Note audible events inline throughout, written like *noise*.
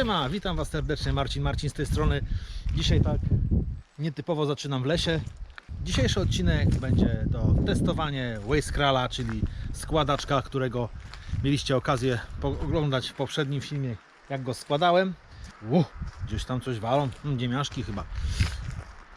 Siema, witam Was serdecznie, Marcin, Marcin z tej strony. Dzisiaj tak nietypowo zaczynam w lesie. Dzisiejszy odcinek będzie to testowanie Wastekrala, czyli składaczka, którego mieliście okazję oglądać w poprzednim filmie, jak go składałem. Uh, gdzieś tam coś walą, hmm, ziemiaszki chyba.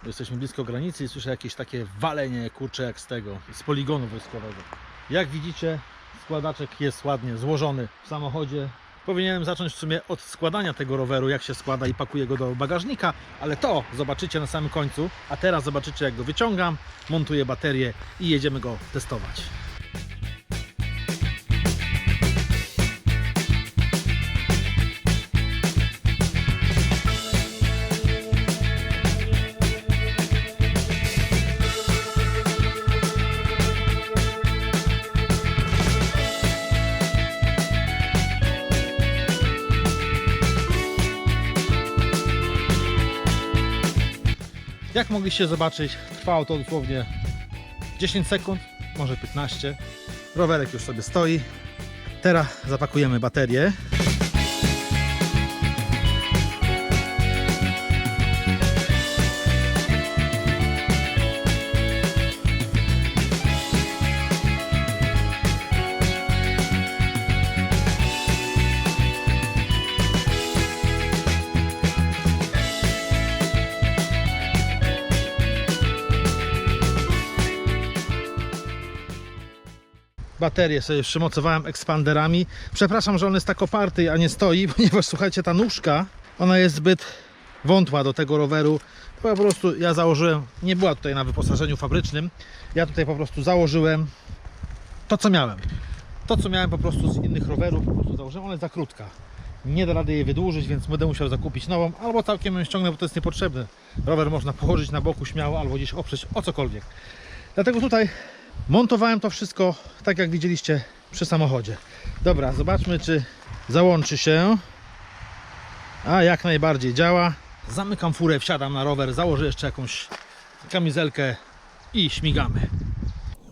Jesteśmy blisko granicy i słyszę jakieś takie walenie, kurcze jak z tego, z poligonu wojskowego. Jak widzicie, składaczek jest ładnie złożony w samochodzie. Powinienem zacząć w sumie od składania tego roweru, jak się składa i pakuje go do bagażnika, ale to zobaczycie na samym końcu. A teraz zobaczycie, jak go wyciągam, montuję baterię i jedziemy go testować. Mogliście zobaczyć, trwało to dosłownie 10 sekund, może 15. Rowerek już sobie stoi. Teraz zapakujemy baterię. Baterię sobie przymocowałem ekspanderami. Przepraszam, że on jest tak oparty, a nie stoi, *laughs* ponieważ słuchajcie, ta nóżka, ona jest zbyt wątła do tego roweru. Po prostu ja założyłem, nie była tutaj na wyposażeniu fabrycznym, ja tutaj po prostu założyłem to, co miałem. To, co miałem po prostu z innych rowerów, po prostu założyłem, ona jest za krótka. Nie da rady jej wydłużyć, więc będę musiał zakupić nową, albo całkiem ją ściągnę, bo to jest niepotrzebne. Rower można położyć na boku śmiało, albo gdzieś oprzeć o cokolwiek. Dlatego tutaj Montowałem to wszystko tak jak widzieliście przy samochodzie. Dobra, zobaczmy czy załączy się. A jak najbardziej działa. Zamykam furę, wsiadam na rower, założę jeszcze jakąś kamizelkę i śmigamy.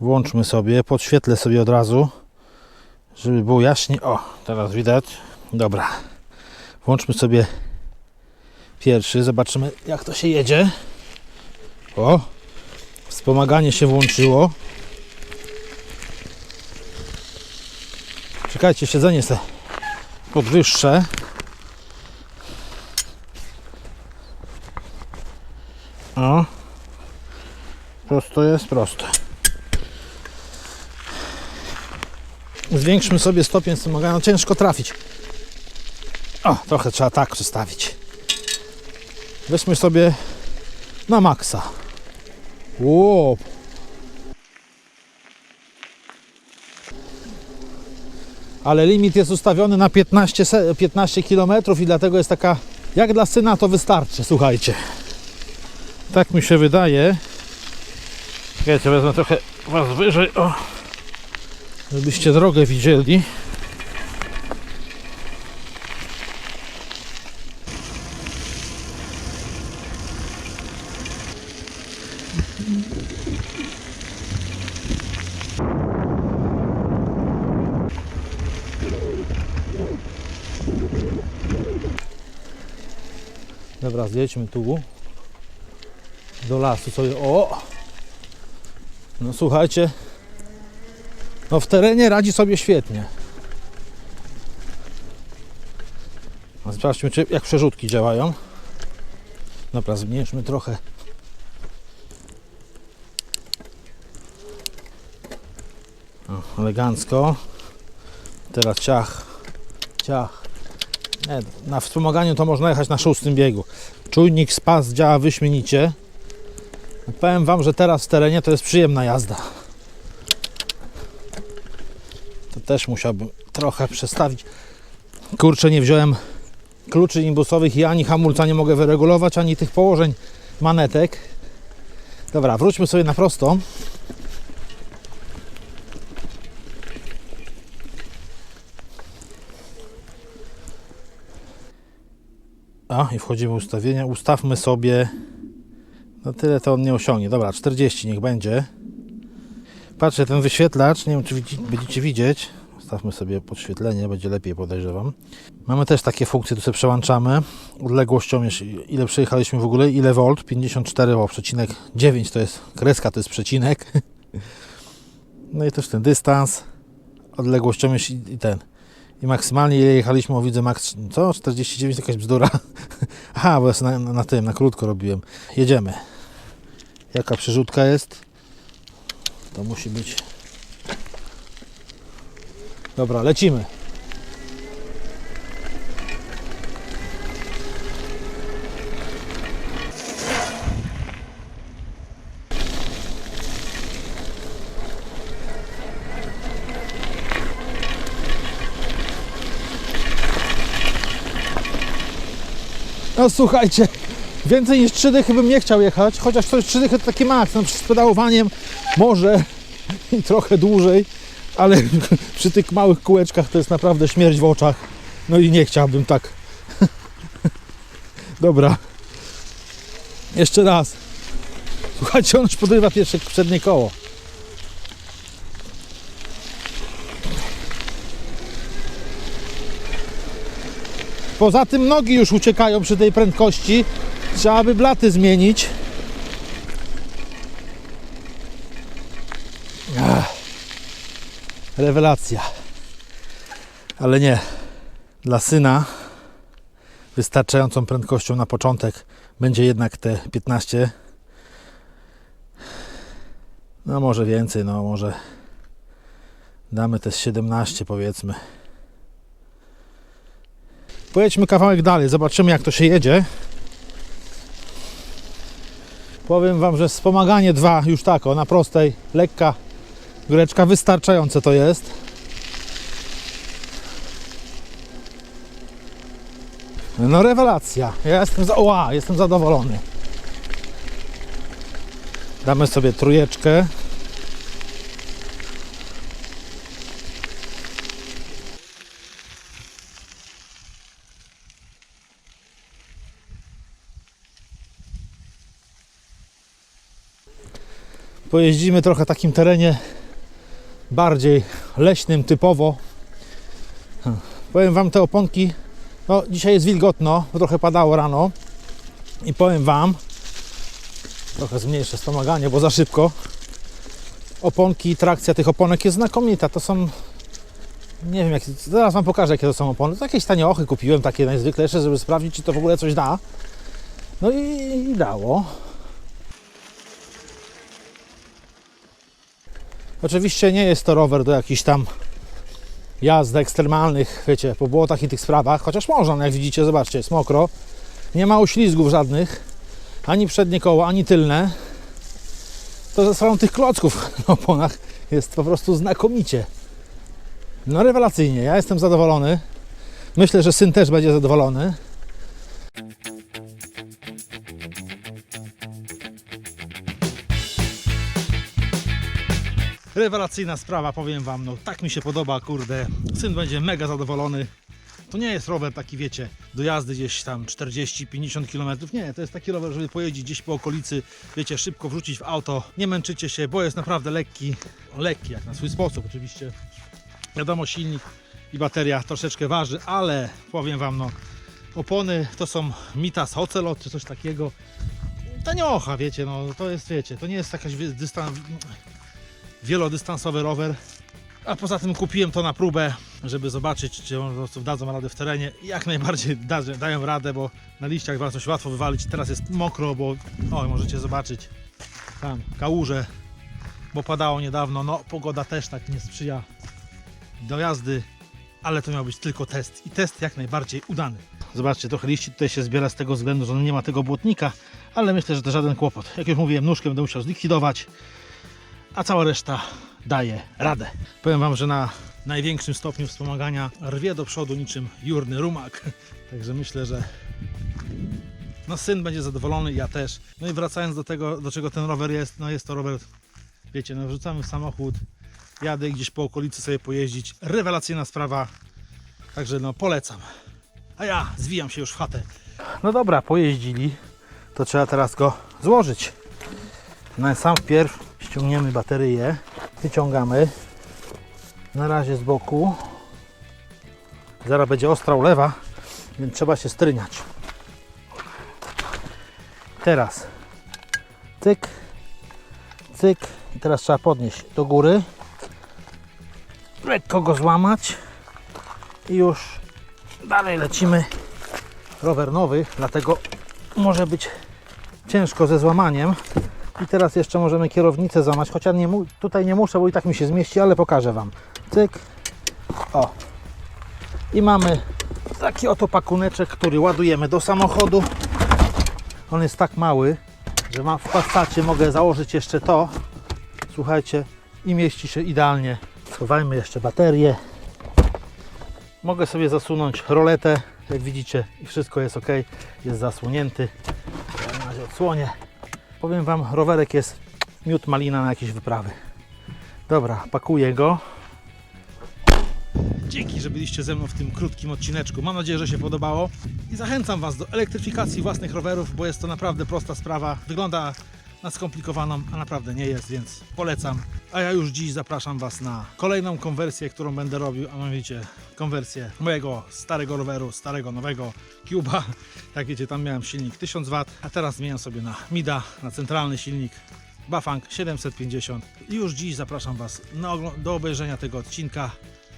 Włączmy sobie, podświetlę sobie od razu, żeby było jaśniej. O, teraz widać. Dobra. Włączmy sobie pierwszy, zobaczymy jak to się jedzie. O, wspomaganie się włączyło. Czekajcie, siedzenie se podwyższę. O. Prosto jest, prosto. Zwiększmy sobie stopień wspomagania. No, ciężko trafić. O, trochę trzeba tak przestawić. Weźmy sobie na maksa. Ło, ale limit jest ustawiony na 15, se- 15 km i dlatego jest taka, jak dla syna to wystarczy, słuchajcie. Tak mi się wydaje. Czekajcie, wezmę trochę Was wyżej, o, żebyście drogę widzieli. Dobra, zjedźmy tu do lasu sobie. O! No słuchajcie, no w terenie radzi sobie świetnie. A Zobaczmy, czy, jak przerzutki działają. Dobra, zmniejszmy trochę. O, elegancko. Teraz ciach, ciach. Nie, na wspomaganiu to można jechać na szóstym biegu. Czujnik spas działa wyśmienicie. Powiem Wam, że teraz w terenie to jest przyjemna jazda. To też musiałbym trochę przestawić. Kurczę, nie wziąłem kluczy imbusowych i ani hamulca nie mogę wyregulować, ani tych położeń manetek. Dobra, wróćmy sobie na prosto. A, i wchodzimy w ustawienia. Ustawmy sobie. No tyle to on nie osiągnie. Dobra, 40 niech będzie. Patrzę, ten wyświetlacz, nie wiem czy widzi, będziecie widzieć. Ustawmy sobie podświetlenie, będzie lepiej podejrzewam. Mamy też takie funkcje, tu sobie przełączamy. Odległością, ile przejechaliśmy w ogóle, ile volt, 54, o przecinek 9 to jest kreska, to jest przecinek. *laughs* No i też ten dystans, odległością i ten. I maksymalnie jechaliśmy, o widzę max, co? 49 to jakaś bzdura. *laughs* Aha, bo ja na, na tym, na krótko robiłem. Jedziemy. Jaka przerzutka jest? To musi być. Dobra, lecimy. No słuchajcie, więcej niż 3 dychy bym nie chciał jechać, chociaż to 3 dychy to taki maks, no, z pedałowaniem może *laughs* i trochę dłużej, ale *laughs* przy tych małych kółeczkach to jest naprawdę śmierć w oczach. No i nie chciałbym tak. *laughs* Dobra. Jeszcze raz. Słuchajcie, on już podrywa pierwsze przednie koło. Poza tym nogi już uciekają przy tej prędkości. Trzeba by blaty zmienić. Ach, rewelacja. Ale nie. Dla syna wystarczającą prędkością na początek będzie jednak te 15. No może więcej, no może damy te z 17 powiedzmy. Pojedźmy kawałek dalej, zobaczymy jak to się jedzie. Powiem Wam, że wspomaganie 2 już tak, o, na prostej, lekka greczka, wystarczające to jest. No rewelacja, ja jestem, za... Ła, jestem zadowolony. Damy sobie trójeczkę. Pojeździmy trochę takim terenie bardziej leśnym typowo. Powiem Wam te oponki, no dzisiaj jest wilgotno, trochę padało rano i powiem Wam, trochę zmniejszę wspomaganie, bo za szybko. Oponki, trakcja tych oponek jest znakomita, to są nie wiem, jak, zaraz Wam pokażę jakie to są opony. To jakieś tanie ochy kupiłem, takie najzwyklejsze, żeby sprawdzić, czy to w ogóle coś da. No i, i dało. Oczywiście nie jest to rower do jakichś tam jazd ekstremalnych, wiecie, po błotach i tych sprawach, chociaż można, no jak widzicie, zobaczcie, jest mokro. Nie ma uślizgów żadnych, ani przednie koło, ani tylne. To ze sprawą tych klocków *laughs* na oponach jest po prostu znakomicie. No rewelacyjnie, ja jestem zadowolony. Myślę, że syn też będzie zadowolony. Rewelacyjna sprawa, powiem Wam, no tak mi się podoba, kurde. Syn będzie mega zadowolony. To nie jest rower taki, wiecie, do jazdy gdzieś tam 40-50 km. Nie, to jest taki rower, żeby pojeździć gdzieś po okolicy, wiecie, szybko wrzucić w auto. Nie męczycie się, bo jest naprawdę lekki. Lekki, jak na swój sposób oczywiście. Wiadomo, silnik i bateria troszeczkę waży, ale powiem Wam, no, opony to są Mitas Ocelot czy coś takiego. Taniocha, wiecie, no to jest, wiecie, to nie jest jakaś dystans, wielodystansowy rower. A poza tym kupiłem to na próbę, żeby zobaczyć, czy po prostu dadzą radę w terenie. Jak najbardziej da, dają radę, bo na liściach bardzo się łatwo wywalić. Teraz jest mokro, bo o, możecie zobaczyć tam kałuże, bo padało niedawno. No, pogoda też tak nie sprzyja do jazdy, ale to miał być tylko test i test jak najbardziej udany. Zobaczcie, trochę liści tutaj się zbiera z tego względu, że nie ma tego błotnika, ale myślę, że to żaden kłopot. Jak już mówiłem, nóżkę będę musiał zlikwidować, a cała reszta daje radę. Powiem Wam, że na największym stopniu wspomagania rwie do przodu niczym jurny rumak. *laughs* Także myślę, że no syn będzie zadowolony, ja też. No i wracając do tego, do czego ten rower jest, no jest to rower, wiecie, no wrzucamy w samochód, jadę gdzieś po okolicy sobie pojeździć. Rewelacyjna sprawa, także no polecam. A ja zwijam się już w chatę. No dobra, pojeździli, to trzeba teraz go złożyć. Na sam wpierw ściągniemy baterię, wyciągamy. Na razie z boku. Zaraz będzie ostra ulewa, więc trzeba się stryniać. Teraz cyk, cyk i teraz trzeba podnieść do góry. Lekko go złamać i już dalej lecimy. Rower nowy, dlatego może być ciężko ze złamaniem. I teraz jeszcze możemy kierownicę złamać, chociaż nie, tutaj nie muszę, bo i tak mi się zmieści, ale pokażę Wam. Cyk. O. I mamy taki oto pakuneczek, który ładujemy do samochodu. On jest tak mały, że w Passacie mogę założyć jeszcze to. Słuchajcie, i mieści się idealnie. Schowajmy jeszcze baterię. Mogę sobie zasunąć roletę, jak widzicie, i wszystko jest ok. Jest zasłonięty. Ja na razie odsłonię. Powiem Wam, rowerek jest miód malina na jakieś wyprawy. Dobra, pakuję go. Dzięki, że byliście ze mną w tym krótkim odcineczku. Mam nadzieję, że się podobało i zachęcam Was do elektryfikacji własnych rowerów, bo jest to naprawdę prosta sprawa. Wygląda na skomplikowaną, a naprawdę nie jest, więc polecam. A ja już dziś zapraszam Was na kolejną konwersję, którą będę robił, a mianowicie konwersję mojego starego roweru, starego nowego Cuba. Jak *laughs* wiecie, tam miałem silnik 1000 W, a teraz zmieniam sobie na Mida, na centralny silnik Bafang 750. I już dziś zapraszam Was na do obejrzenia tego odcinka.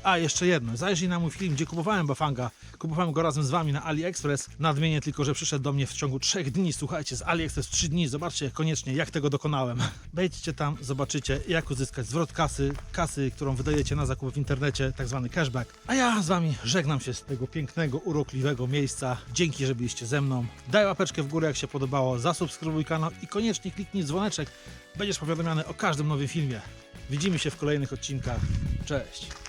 A jeszcze jedno, zajrzyj na mój film, gdzie kupowałem Bafanga. Kupowałem go razem z Wami na AliExpress. Nadmienię tylko, że przyszedł do mnie w ciągu 3 dni. Słuchajcie, z AliExpress 3 dni. Zobaczcie koniecznie, jak tego dokonałem. *laughs* Wejdźcie tam, zobaczycie, jak uzyskać zwrot kasy, kasy, którą wydajecie na zakupy w internecie, tak zwany cashback. A ja z Wami żegnam się z tego pięknego, urokliwego miejsca. Dzięki, że byliście ze mną. Daj łapeczkę w górę, jak się podobało, zasubskrybuj kanał i koniecznie kliknij dzwoneczek. Będziesz powiadomiony o każdym nowym filmie. Widzimy się w kolejnych odcinkach. Cześć!